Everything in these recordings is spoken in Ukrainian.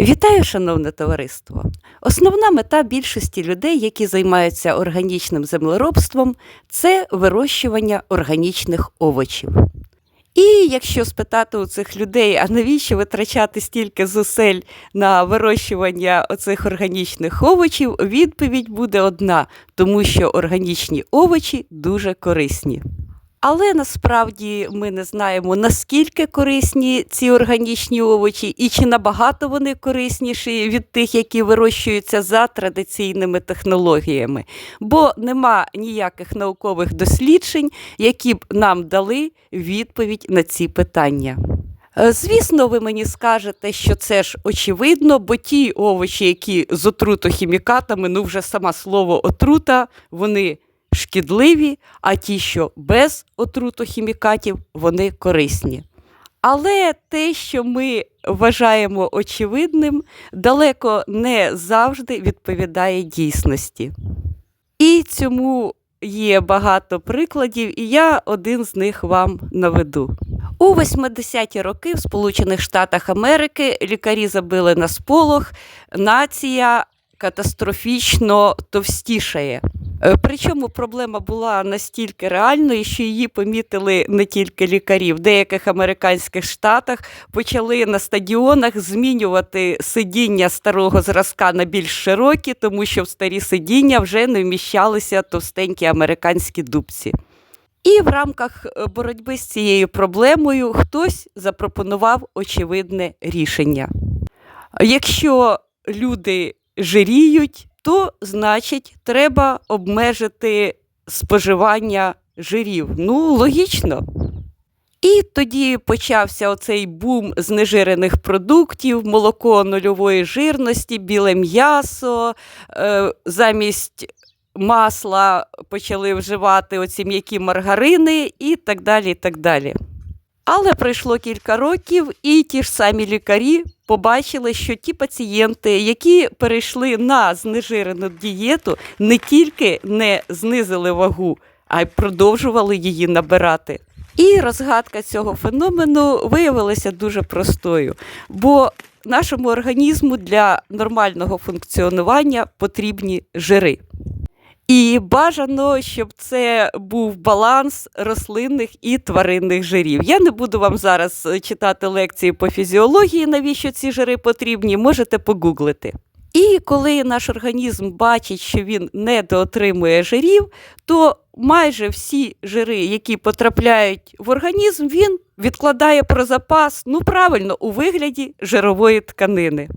Вітаю, шановне товариство! Основна мета більшості людей, які займаються органічним землеробством, це вирощування органічних овочів. І якщо спитати у цих людей, а навіщо витрачати стільки зусиль на вирощування оцих органічних овочів, відповідь буде одна, тому що органічні овочі дуже корисні. Але насправді ми не знаємо, наскільки корисні ці органічні овочі, і чи набагато вони корисніші від тих, які вирощуються за традиційними технологіями. Бо нема ніяких наукових досліджень, які б нам дали відповідь на ці питання. Е, Звісно, ви мені скажете, що це ж очевидно, бо ті овочі, які з отрутохімікатами, ну вже саме слово отрута, вони шкідливі, а ті, що без отрутохімікатів, вони корисні. Але те, що ми вважаємо очевидним, далеко не завжди відповідає дійсності. І цьому є багато прикладів, і я один з них вам наведу. У 80-ті роки в Сполучених Штатах Америки лікарі забили на сполох, нація катастрофічно товстішає. Е, Причому проблема була настільки реальною, що її помітили не тільки лікарі. В деяких американських штатах почали на стадіонах змінювати сидіння старого зразка на більш широкі, тому що в старі сидіння вже не вміщалися товстенькі американські дубці. І в рамках е, боротьби з цією проблемою хтось запропонував очевидне рішення. Якщо люди жиріють, то значить треба обмежити споживання жирів. Ну, логічно. І тоді почався оцей бум знежирених продуктів, молоко нульової жирності, біле м'ясо. Е, замість масла почали вживати оці м'які маргарини і так далі. і так далі. Але пройшло кілька років, і ті ж самі лікарі побачили, що ті пацієнти, які перейшли на знежирену дієту, не тільки не знизили вагу, а й продовжували її набирати. І розгадка цього феномену виявилася дуже простою, бо нашому організму для нормального функціонування потрібні жири. І бажано, щоб це був баланс рослинних і тваринних жирів. Я не буду вам зараз е, читати лекції по фізіології, навіщо ці жири потрібні, можете погуглити. І коли наш організм бачить, що він недоотримує жирів, то майже всі жири, які потрапляють в організм, він відкладає про запас, ну правильно, у вигляді жирової тканини.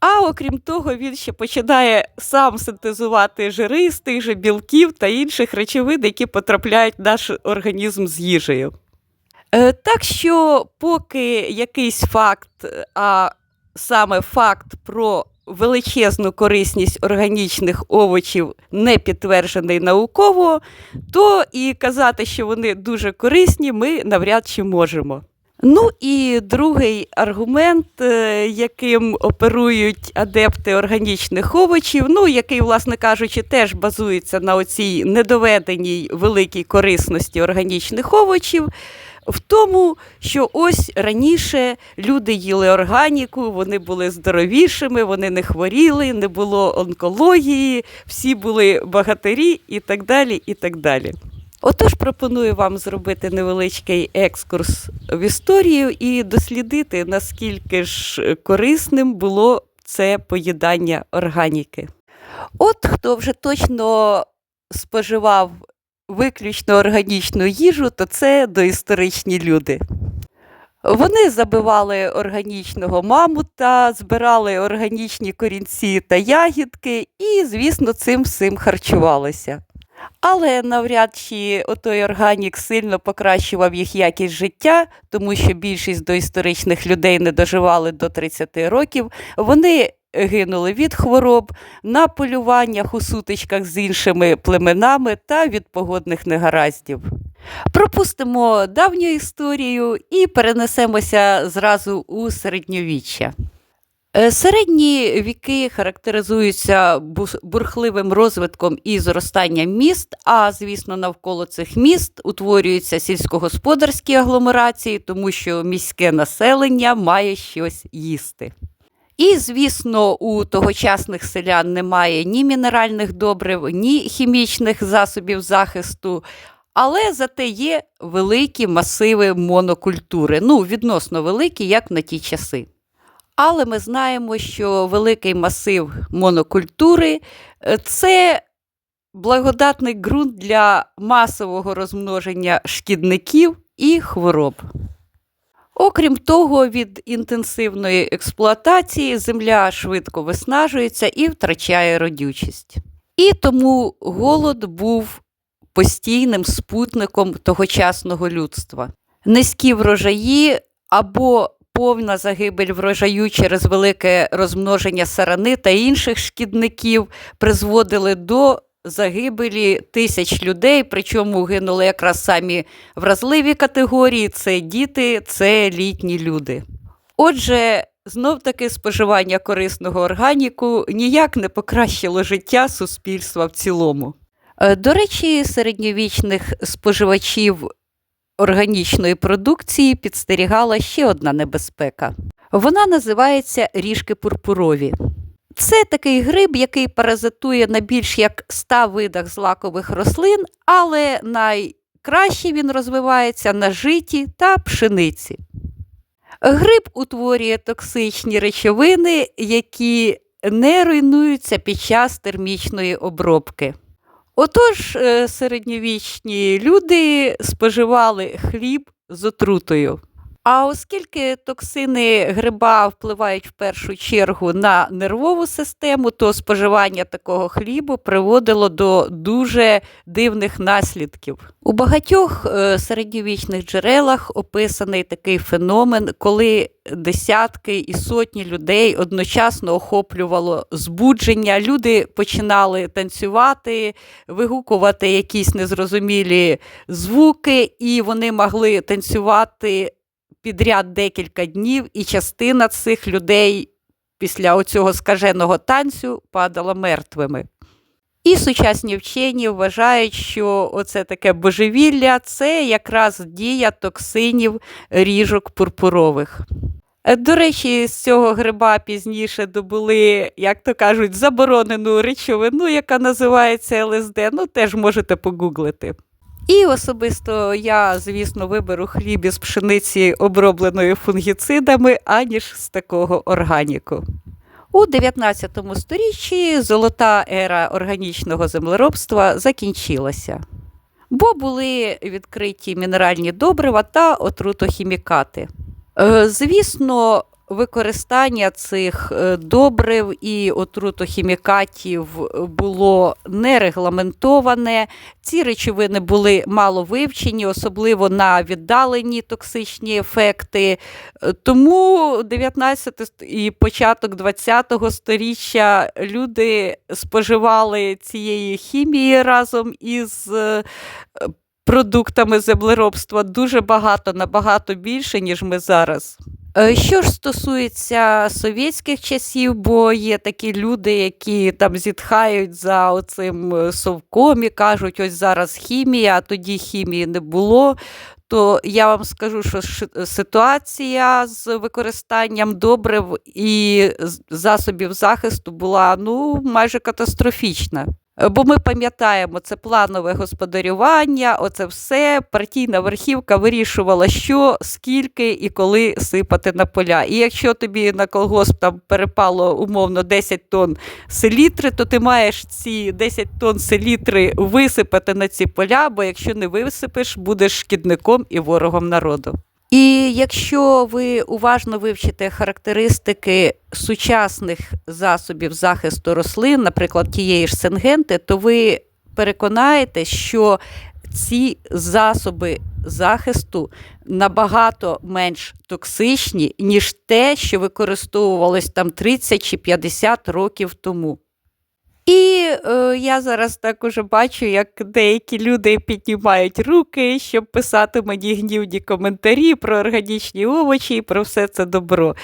А окрім того, він ще починає сам синтезувати жири з тих же білків та інших речовин, які потрапляють в наш організм з їжею. Е, Так що, поки якийсь факт, а саме факт про величезну корисність органічних овочів не підтверджений науково, то і казати, що вони дуже корисні, ми навряд чи можемо. Ну і другий аргумент, е, яким оперують адепти органічних овочів, ну який, власне кажучи, теж базується на оцій недоведеній великій корисності органічних овочів. В тому, що ось раніше люди їли органіку, вони були здоровішими, вони не хворіли, не було онкології, всі були богатирі і так далі. і так далі. Отож, пропоную вам зробити невеличкий екскурс в історію і дослідити, наскільки ж корисним було це поїдання органіки. От хто вже точно споживав виключно органічну їжу, то це доісторичні люди. Вони забивали органічного мамута, збирали органічні корінці та ягідки і, звісно, цим всім харчувалися. Але навряд чи отой органік сильно покращував їх якість життя, тому що більшість доісторичних людей не доживали до 30 років. Вони гинули від хвороб, на полюваннях у сутичках з іншими племенами та від погодних негараздів. Пропустимо давню історію і перенесемося зразу у середньовіччя. Е, Середні віки характеризуються бурхливим розвитком і зростанням міст, а звісно, навколо цих міст утворюються сільськогосподарські агломерації, тому що міське населення має щось їсти. І, звісно, у тогочасних селян немає ні мінеральних добрив, ні хімічних засобів захисту, але зате є великі масиви монокультури. Ну, відносно великі, як на ті часи. Але ми знаємо, що великий масив монокультури е, це благодатний ґрунт для масового розмноження шкідників і хвороб. Окрім того, від інтенсивної експлуатації земля швидко виснажується і втрачає родючість. І тому голод був постійним спутником тогочасного людства. Низькі врожаї або повна загибель врожаю через велике розмноження сарани та інших шкідників призводили до загибелі тисяч людей, причому гинули якраз самі вразливі категорії: це діти, це літні люди. Отже, знов таки споживання корисного органіку ніяк не покращило життя суспільства в цілому. Е, До речі, середньовічних споживачів органічної продукції підстерігала ще одна небезпека. Вона називається ріжки пурпурові. Це такий гриб, який паразитує на більш як 100 видах злакових рослин, але найкраще він розвивається на житі та пшениці. Гриб утворює токсичні речовини, які не руйнуються під час термічної обробки. Отож, е, середньовічні люди споживали хліб з отрутою. А оскільки токсини гриба впливають в першу чергу на нервову систему, то споживання такого хлібу приводило до дуже дивних наслідків. У багатьох е, середньовічних джерелах описаний такий феномен, коли десятки і сотні людей одночасно охоплювало збудження. Люди починали танцювати, вигукувати якісь незрозумілі звуки, і вони могли танцювати підряд декілька днів, і частина цих людей після оцього скаженого танцю падала мертвими. І сучасні вчені вважають, що оце таке божевілля це якраз дія токсинів ріжок пурпурових. До речі, з цього гриба пізніше добули, як то кажуть, заборонену речовину, яка називається ЛСД. Ну, теж можете погуглити. І особисто я, звісно, виберу хліб із пшениці, обробленої фунгіцидами, аніж з такого органіку. У 19 сторіччі золота ера органічного землеробства закінчилася, бо були відкриті мінеральні добрива та отрутохімікати. Е, Звісно, використання цих е, добрив і отрутохімікатів було не регламентоване. Ці речовини були мало вивчені, особливо на віддалені токсичні ефекти. Е, Тому 19 і початок 20-го сторіччя люди споживали цієї хімії разом із е, продуктами землеробства дуже багато, набагато більше, ніж ми зараз. Е, Що ж стосується совєтських часів, бо є такі люди, які там зітхають за оцим е, совком і кажуть, ось зараз хімія, а тоді хімії не було. То я вам скажу, що ситуація з використанням добрив і засобів захисту була ну майже катастрофічна. Е, Бо ми пам'ятаємо, це планове господарювання, оце все. Партійна верхівка вирішувала, що, скільки і коли сипати на поля. І якщо тобі на колгосп там перепало умовно 10 тонн селітри, то ти маєш ці 10 тонн селітри висипати на ці поля, бо якщо не висипеш, будеш шкідником і ворогом народу. І якщо ви уважно вивчите характеристики сучасних засобів захисту рослин, наприклад, тієї ж сингенти, то ви переконаєтесь, що ці засоби захисту набагато менш токсичні, ніж те, що використовувалось там 30 чи 50 років тому. І е, я зараз так уже бачу, як деякі люди піднімають руки, щоб писати мені гнівні коментарі про органічні овочі і про все це добро.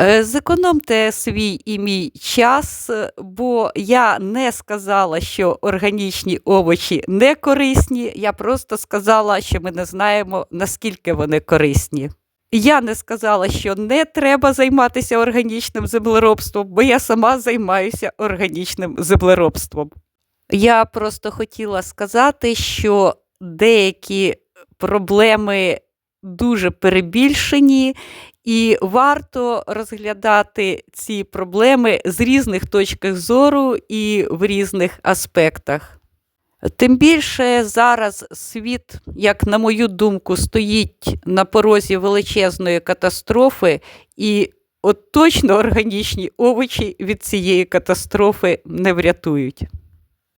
Е, Зекономте свій і мій час, бо я не сказала, що органічні овочі не корисні. Я просто сказала, що ми не знаємо, наскільки вони корисні. Я не сказала, що не треба займатися органічним землеробством, бо я сама займаюся органічним землеробством. Я просто хотіла сказати, що деякі проблеми дуже перебільшені, і варто розглядати ці проблеми з різних точок зору і в різних аспектах. Тим більше зараз світ, як на мою думку, стоїть на порозі величезної катастрофи, і от точно органічні овочі від цієї катастрофи не врятують.